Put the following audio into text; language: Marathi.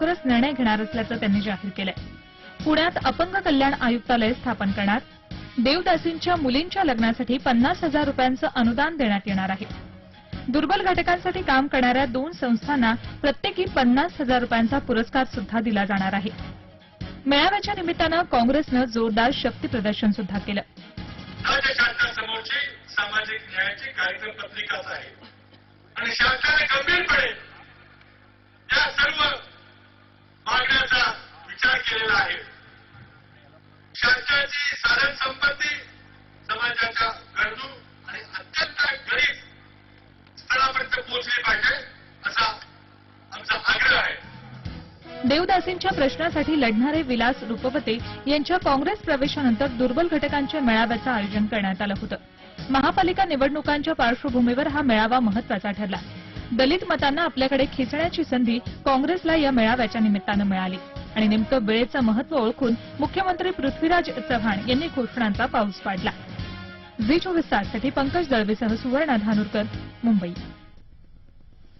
लवकरच निर्णय घेणार असल्याचं त्यांनी जाहीर केलंय. पुण्यात अपंग कल्याण आयुक्तालय स्थापन करणार. देवदासींच्या मुलींच्या लग्नासाठी पन्नास हजार रुपयांचं अनुदान देण्यात येणार आहे. दुर्बल घटकांसाठी काम करणाऱ्या दोन संस्थांना प्रत्येकी पन्नास हजार रुपयांचा पुरस्कार सुद्धा दिला जाणार आहे. मेळाव्याच्या निमित्तानं काँग्रेसनं जोरदार शक्ती प्रदर्शन सुद्धा केलं. शासनासमोरची सामाजिक न्यायाची कार्यक्रम पत्रिकाच आहे. आणि शासनाने गंभीर शासनाची साधन संपत्ती समाजाच्या गरजू आणि अत्यंत गरीब स्थळापर्यंत पोहोचली पाहिजे असा आमचा आग्रह आहे. देवदासींच्या प्रश्नासाठी लढणारे विलास रुपवते यांच्या काँग्रेस प्रवेशानंतर दुर्बल घटकांच्या मेळाव्याचं आयोजन करण्यात आलं होतं. महापालिका निवडणुकांच्या पार्श्वभूमीवर हा मेळावा महत्त्वाचा ठरला. दलित मतांना आपल्याकडे खेचण्याची संधी काँग्रेसला या मेळाव्याच्या निमित्तानं मिळाली. आणि नेमकं वेळेचं महत्त्व ओळखून मुख्यमंत्री पृथ्वीराज चव्हाण यांनी घोषणांचा पाऊस पाडला. झी चोवीस ताससाठी पंकज दळवेसह सुवर्णा धानुरकर मुंबई.